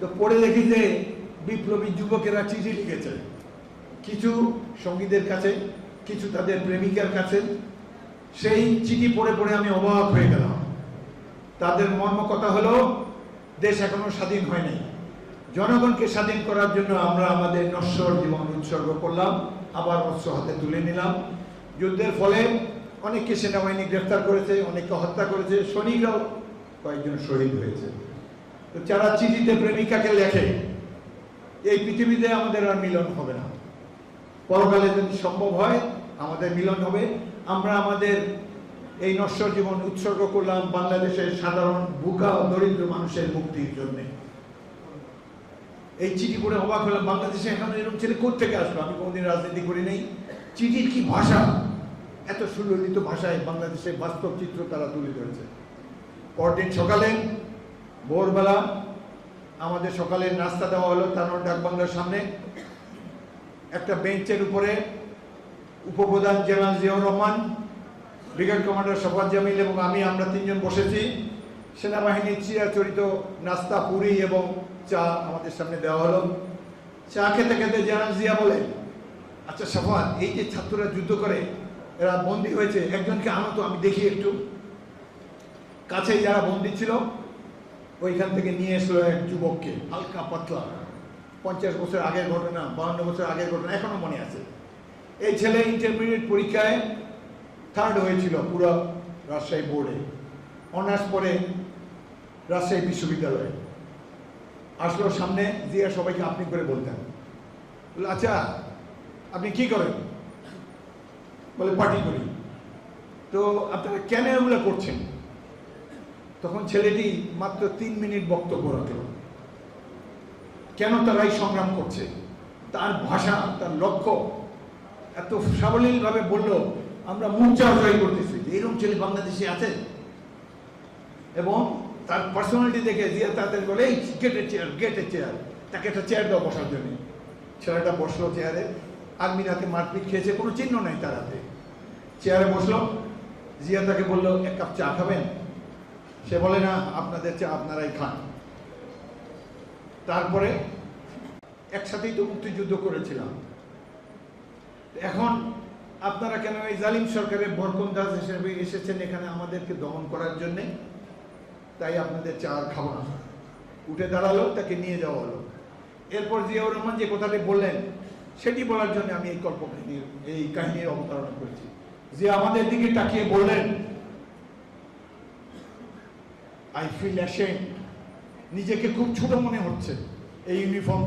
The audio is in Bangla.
তো পড়ে দেখি যে বিপ্লবী যুবকেরা চিঠি লিখেছে। কিছু সঙ্গীদের কাছে, কিছু তাদের প্রেমিকার কাছে। সেই চিঠি পড়ে পড়ে আমি অবাক হয়ে গেলাম। তাদের মর্ম কথা হলো, দেশ এখনও স্বাধীন হয়নি। জনগণকে স্বাধীন করার জন্য আমরা আমাদের নশ্বর জীবন উৎসর্গ করলাম, আবার অস্ত্র হাতে তুলে নিলাম। যুদ্ধের ফলে অনেককে সেনাবাহিনী গ্রেফতার করেছে, অনেককে হত্যা করেছে, সৈনিকরাও কয়েকজন শহীদ হয়েছে। তো যারা চিঠিতে প্রেমিকাকে লেখে, এই পৃথিবীতে আমাদের আর মিলন হবে না। পরকালে যদি সম্ভব হয়, আমাদের মিলন হবে। আমরা আমাদের এই নশ্বর জীবন উৎসর্গ করলাম বাংলাদেশের সাধারণ বুকা ও দরিদ্র মানুষের মুক্তির জন্য। এই চিঠি পড়ে অবাক হলাম, বাংলাদেশে এখন এরকম ছেলে থেকে আসলো? আমি কোনোদিন রাজনীতি করি নাই। চিঠির কি ভাষা? এত সুললিত ভাষায় বাংলাদেশের বাস্তব চিত্র তারা তুলে ধরেছে। পরদিন সকালে ভোরবেলা আমাদের সকালে নাস্তা দেওয়া হলো তানোর ডাক বাংলার সামনে। একটা বেঞ্চের উপরে উপপ্রধান general Ziaur Rahman, brigade commander Shafat Jamil এবং আমি, আমরা তিনজন বসেছি। সেনাবাহিনীর চিরাচরিত নাস্তা, পুরি এবং চা আমাদের সামনে দেওয়া হলো। চা খেতে খেতে জেনারেল জিয়া বলে আচ্ছা শফাত এই যে ছাত্ররা যুদ্ধ করে, এরা বন্দী হয়েছে, একজনকে আনো তো, আমি দেখি একটু। কাছে যারা বন্দী ছিল ওইখান থেকে নিয়ে এসলো এক যুবককে, হালকা পাতলা। পঞ্চাশ বছর আগের ঘটনা বাউন্ন বছর আগের ঘটনা, এখনও মনে আছে। এই ছেলে ইন্টারমিডিয়েট পরীক্ষায় থার্ড হয়েছিল পুরো রাজশাহী বোর্ডে। অনার্স পরে রাজশাহী বিশ্ববিদ্যালয়ে। আসলো সামনে, দিয়ে সবাইকে আপনি করে বলতেন। বলে আচ্ছা আপনি কি করেন? বলে, পার্টি করি। তো আপনারা কেন এগুলো করছেন? তখন ছেলেটি মাত্র তিন মিনিট বক্তব্য রাখল। কেন তারা এই সংগ্রাম করছে? তার ভাষা, তার লক্ষ্য। এত সাবলীলভাবে বলল, আমরা মূর্চা জয় করতেছি। এরকম ছেলে বাংলাদেশে আছে? এবং তার পার্সোনালিটি দেখে জিয়া তাদের বলে, এই গেটের চেয়ার গেটের চেয়ার তাকে একটা চেয়ার দাও বসার জন্য। ছেলেটা বসল চেয়ারে আর্মির হাতে মারপিট খেয়েছে, কোনো চিহ্ন নেই তার হাতে। চেয়ারে বসল। জিয়া তাকে বলল, এক কাপ চা খাবেন? সে বলে, না, আপনাদের চা আপনারাই খান। তারপরে একসাথেই তো মুক্তিযুদ্ধ করেছিলাম। এখন আপনারা কেন এই জালিম সরকারের বরকন দাস হিসেবে এসেছেন এখানে আমাদেরকে দমন করার জন্যে? তাই আপনাদের চা আর খাব না। উঠে দাঁড়াল, তাকে নিয়ে যাওয়া হলো। এরপর জিয়াউর রহমান যে কথাটি বললেন, সেটি বলার জন্য আমি এই কল্পকাহিনীর এই কাহিনীর অবতারণা করেছি। যে আমাদের দিকে তাকিয়ে বললেন আই ফিল অ্যাশেন্ড নিজেকে খুব ছোট মনে হচ্ছে। এই ইউনিফর্ম